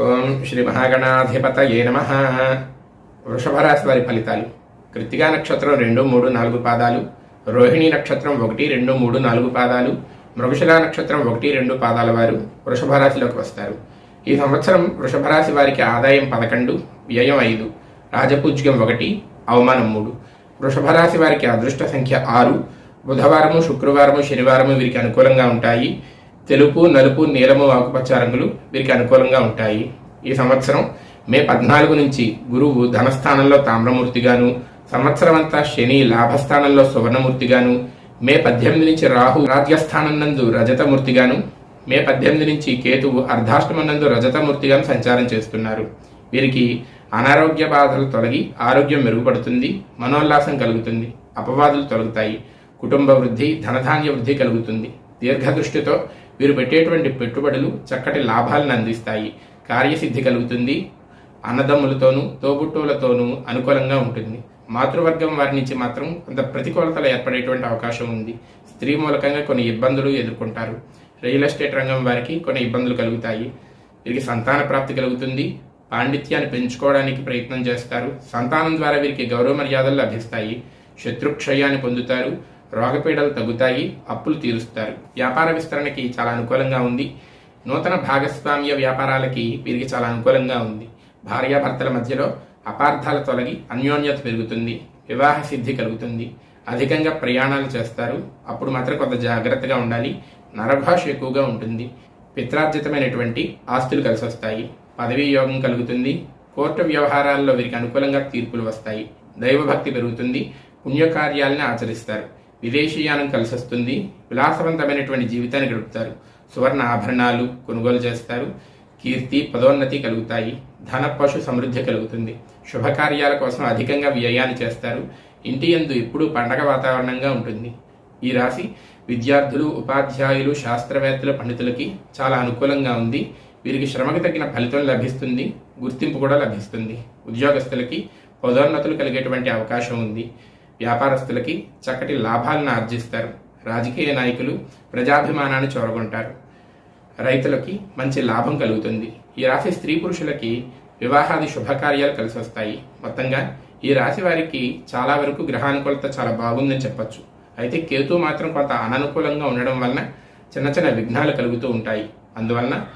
ఓం శ్రీ మహాగణాధిపతయే నమ. వృషభరాశి వారి ఫలితాలు. కృత్తికా నక్షత్రం రెండు మూడు నాలుగు పాదాలు. రోహిణి నక్షత్రం ఒకటి రెండు మూడు నాలుగు పాదాలు. మృగశిలా నక్షత్రం ఒకటి రెండు పాదాల వారు వృషభ రాశిలోకి వస్తారు. ఈ సంవత్సరం వృషభ రాశి వారికి ఆదాయం పదకొండు వ్యయం ఐదు. రాజపూజ్యం ఒకటి అవమానం మూడు. వృషభ రాశి వారికి అదృష్ట సంఖ్య ఆరు. బుధవారము శుక్రవారము శనివారము వీరికి అనుకూలంగా ఉంటాయి. తెలుపు నలుపు నీలము ఆకుపచ్చ రంగులు వీరికి అనుకూలంగా ఉంటాయి. ఈ సంవత్సరం మే పద్నాలుగు నుంచి గురువు ధనస్థానంలో తామ్రమూర్తిగాను సంవత్సరం అంతా శని లాభస్థానంలో సువర్ణమూర్తిగాను మే పద్దెనిమిది నుంచి రాహు రాజ్యస్థానం నందు రజతమూర్తిగాను మే పద్దెనిమిది నుంచి కేతువు అర్ధాష్టమం నందు రజతమూర్తిగాను సంచారం చేస్తున్నారు. వీరికి అనారోగ్య బాధలు తొలగి ఆరోగ్యం మెరుగుపడుతుంది మనోల్లాసం కలుగుతుంది అపవాదులు తొలగుతాయి కుటుంబ వృద్ధి ధనధాన్య వృద్ధి కలుగుతుంది. దీర్ఘదృష్టితో వీరు పెట్టేటువంటి పెట్టుబడులు చక్కటి లాభాలను అందిస్తాయి. కార్యసిద్ధి కలుగుతుంది. అన్నదమ్ములతోనూ తోబుట్టువులతోనూ అనుకూలంగా ఉంటుంది. మాతృవర్గం వారి నుంచి మాత్రం కొంత ప్రతికూలతలు ఏర్పడేటువంటి అవకాశం ఉంది. స్త్రీ మూలకంగా కొన్ని ఇబ్బందులు ఎదుర్కొంటారు. రియల్ ఎస్టేట్ రంగం వారికి కొన్ని ఇబ్బందులు కలుగుతాయి. వీరికి సంతాన ప్రాప్తి కలుగుతుంది. పాండిత్యాన్ని పెంచుకోవడానికి ప్రయత్నం చేస్తారు. సంతానం ద్వారా వీరికి గౌరవ మర్యాదలు లభిస్తాయి. శత్రుక్షయాన్ని పొందుతారు. రోగపీడలు తగ్గుతాయి అప్పులు తీరుస్తారు. వ్యాపార విస్తరణకి చాలా అనుకూలంగా ఉంది. నూతన భాగస్వామ్య వ్యాపారాలకి వీరికి చాలా అనుకూలంగా ఉంది. భార్యాభర్తల మధ్యలో అపార్థాలు తొలగి అన్యోన్యత పెరుగుతుంది. వివాహ సిద్ధి కలుగుతుంది. అధికంగా ప్రయాణాలు చేస్తారు. అప్పుడు మాత్రం కొంత జాగ్రత్తగా ఉండాలి. నరభాష ఎక్కువగా ఉంటుంది. పిత్రార్జితమైనటువంటి ఆస్తులు కలిసి వస్తాయి పదవీ యోగం కలుగుతుంది. కోర్టు వ్యవహారాల్లో వీరికి అనుకూలంగా తీర్పులు వస్తాయి. దైవభక్తి పెరుగుతుంది. పుణ్యకార్యాలను ఆచరిస్తారు. విదేశీయానం కలిసి వస్తుంది విలాసవంతమైనటువంటి జీవితాన్ని గడుపుతారు. సువర్ణ ఆభరణాలు కొనుగోలు చేస్తారు. కీర్తి పదోన్నతి కలుగుతాయి. ధన పశు సమృద్ధి కలుగుతుంది. శుభకార్యాల కోసం అధికంగా వ్యయాన్ని చేస్తారు. ఇంటి యందు ఎప్పుడూ పండగ వాతావరణంగా ఉంటుంది. ఈ రాశి విద్యార్థులు ఉపాధ్యాయులు శాస్త్రవేత్తలు పండితులకి చాలా అనుకూలంగా ఉంది. వీరికి శ్రమకు తగిన ఫలితం లభిస్తుంది. గుర్తింపు కూడా లభిస్తుంది. ఉద్యోగస్తులకి పదోన్నతులు కలిగేటువంటి అవకాశం ఉంది. వ్యాపారస్తులకి చక్కటి లాభాలను ఆర్జిస్తారు. రాజకీయ నాయకులు ప్రజాభిమానాన్ని చొరగొంటారు. రైతులకి మంచి లాభం కలుగుతుంది. ఈ రాశి స్త్రీ పురుషులకి వివాహాది శుభకార్యాలు కలిసి వస్తాయి. మొత్తంగా ఈ రాశి వారికి చాలా వరకు గ్రహానుకూలత చాలా బాగుందని చెప్పచ్చు. అయితే కేతు మాత్రం కొంత అననుకూలంగా ఉండడం వలన చిన్న చిన్న విఘ్నాలు కలుగుతూ ఉంటాయి. అందువలన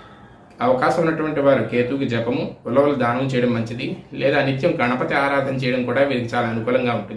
అవకాశం ఉన్నటువంటి వారు కేతుకి జపము ఉలవలు దానం చేయడం మంచిది. లేదా నిత్యం గణపతి ఆరాధన చేయడం కూడా వీరికి చాలా అనుకూలంగా ఉంటుంది.